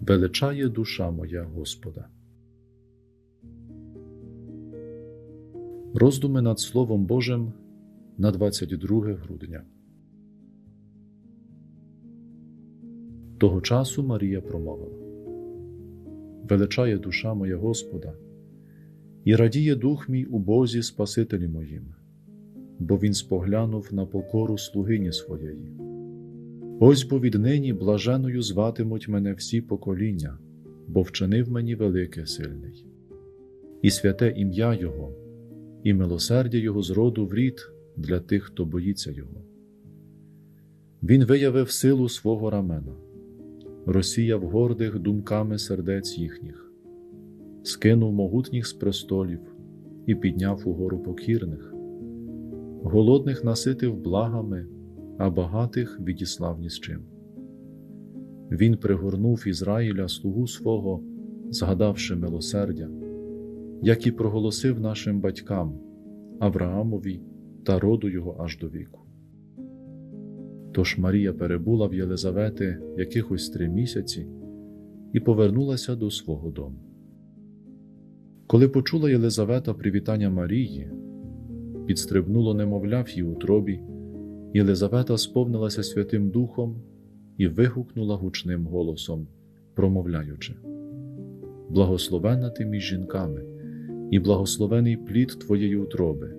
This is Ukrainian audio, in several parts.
Величає душа моя Господа. Роздуми над Словом Божим на 22 грудня. Того часу Марія промовила Величає душа моя Господа, і радіє дух мій у Бозі Спасителі моїм, бо Він споглянув на покору слугині своєї. Ось бо віднині блаженою зватимуть мене всі покоління, бо вчинив мені велике сильний, і святе ім'я Його, і милосердя Його зроду в рід для тих, хто боїться Його. Він виявив силу свого рамена, розсіяв гордих думками сердець їхніх, скинув могутніх з престолів і підняв угору покірних, голодних наситив благами а багатих відіслав ні з чим. Він пригорнув Ізраїля слугу свого, згадавши милосердя, як і проголосив нашим батькам Авраамові та роду його аж до віку. Тож Марія перебула в Єлизавети якихось три місяці і повернулася до свого дому. Коли почула Єлизавета привітання Марії, підстрибнуло немовля в її утробі. Єлизавета сповнилася Святим Духом і вигукнула гучним голосом, промовляючи: Благословенна ти між жінками, і благословений плід твоєї утроби.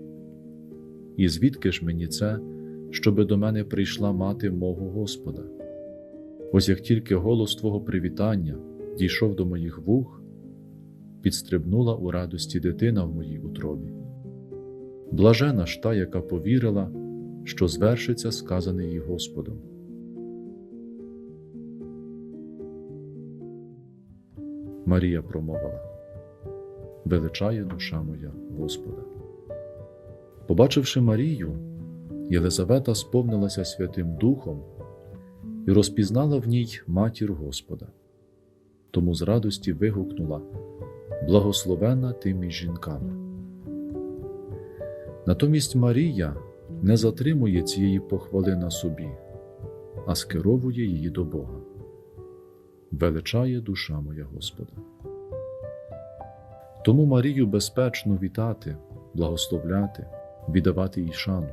І звідки ж мені це, щоби до мене прийшла мати мого Господа? Ось як тільки голос Твого привітання дійшов до моїх вух, підстрибнула у радості дитина в моїй утробі. Блажена ж та, яка повірила що звершиться сказане їй Господом. Марія промовила Величає душа моя Господа. Побачивши Марію, Єлизавета сповнилася Святим Духом і розпізнала в ній матір Господа, тому з радості вигукнула Благословена ти між жінками. Натомість Марія не затримує цієї похвали на собі, а скеровує її до Бога. Величає душа моя Господа. Тому Марію безпечно вітати, благословляти, віддавати їй шану.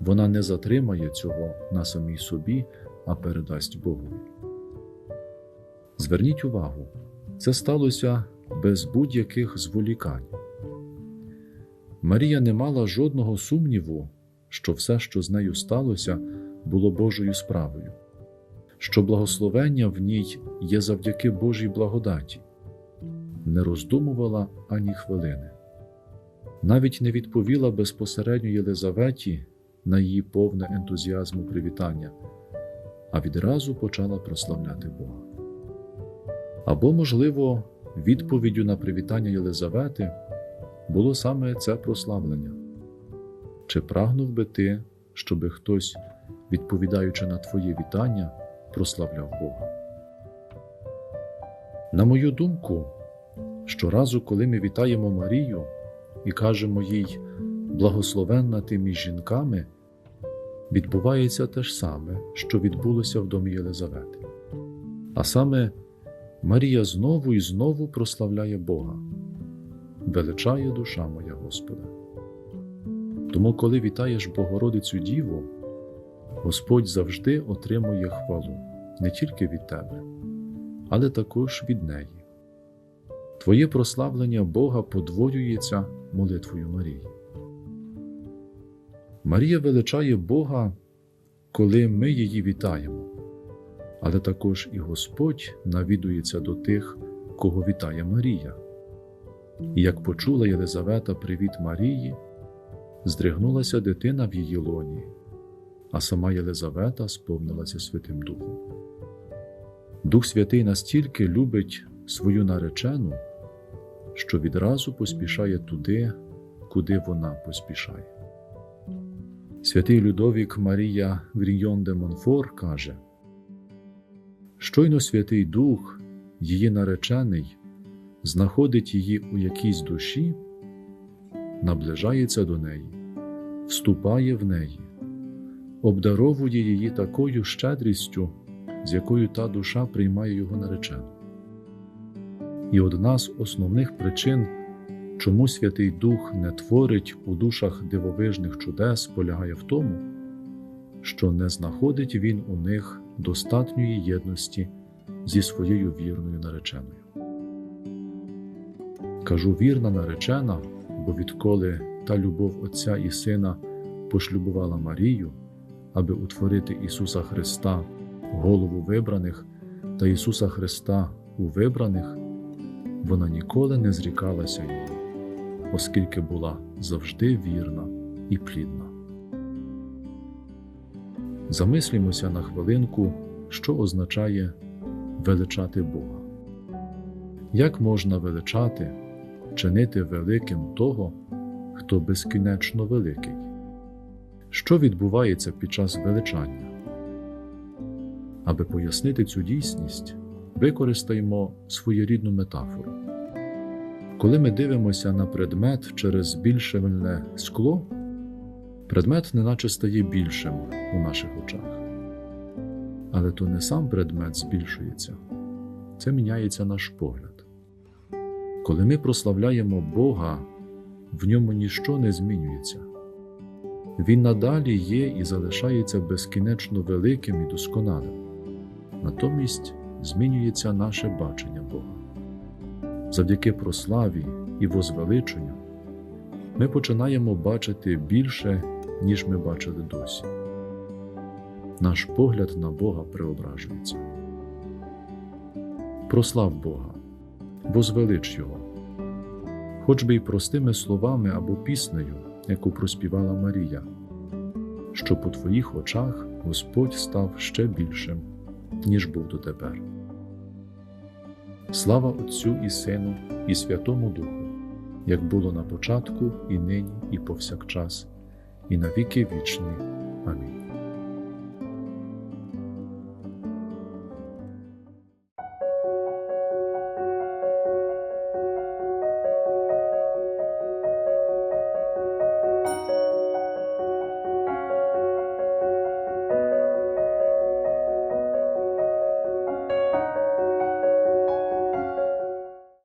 Вона не затримає цього на самій собі, а передасть Богові. Зверніть увагу, це сталося без будь-яких зволікань. Марія не мала жодного сумніву що все, що з нею сталося, було Божою справою, що благословення в ній є завдяки Божій благодаті, не роздумувала ані хвилини, навіть не відповіла безпосередньо Єлизаветі на її повне ентузіазму привітання, а відразу почала прославляти Бога. Або, можливо, відповіддю на привітання Єлизавети було саме це прославлення. Чи прагнув би ти, щоби хтось, відповідаючи на твоє вітання, прославляв Бога? На мою думку, щоразу, коли ми вітаємо Марію і кажемо їй благословенна ти між жінками, відбувається те ж саме, що відбулося в домі Єлизавети. А саме Марія знову і знову прославляє Бога, величає душа моя Господа. Тому, коли вітаєш Богородицю Діву, Господь завжди отримує хвалу не тільки від тебе, але також від неї. Твоє прославлення Бога подвоюється молитвою Марії. Марія величає Бога, коли ми її вітаємо, але також і Господь навідується до тих, кого вітає Марія. І як почула Єлизавета привіт Марії здригнулася дитина в її лоні, а сама Єлизавета сповнилася Святим Духом. Дух Святий настільки любить свою наречену, що відразу поспішає туди, куди вона поспішає. Святий Людовік Марія Гріньон де Монфор каже: Щойно Святий Дух, її наречений, знаходить її у якійсь душі наближається до неї, вступає в неї, обдаровує її такою щедрістю, з якою та душа приймає його наречену. І одна з основних причин, чому Святий Дух не творить у душах дивовижних чудес, полягає в тому, що не знаходить він у них достатньої єдності зі своєю вірною нареченою. Кажу вірна наречена, бо відколи та любов Отця і Сина пошлюбувала Марію, аби утворити Ісуса Христа, голову вибраних, та Ісуса Христа у вибраних, вона ніколи не зрікалася її, оскільки була завжди вірна і плідна. Замислімося на хвилинку, що означає величати Бога. Як можна величати, чинити великим того, хто безкінечно великий? Що відбувається під час величання? Аби пояснити цю дійсність, використаємо своєрідну метафору. Коли ми дивимося на предмет через збільшувальне скло, предмет неначе стає більшим у наших очах. Але то не сам предмет збільшується, це міняється наш погляд. Коли ми прославляємо Бога, в ньому ніщо не змінюється. Він надалі є і залишається безкінечно великим і досконалим. Натомість змінюється наше бачення Бога. Завдяки прославі і возвеличенню ми починаємо бачити більше, ніж ми бачили досі. Наш погляд на Бога преображується. Прослав Бога, возвелич Його, хоч би й простими словами або піснею, яку проспівала Марія, щоб у твоїх очах Господь став ще більшим, ніж був дотепер. Слава Отцю і Сину, і Святому Духу, як було на початку, і нині, і повсякчас, і на віки вічні. Амінь.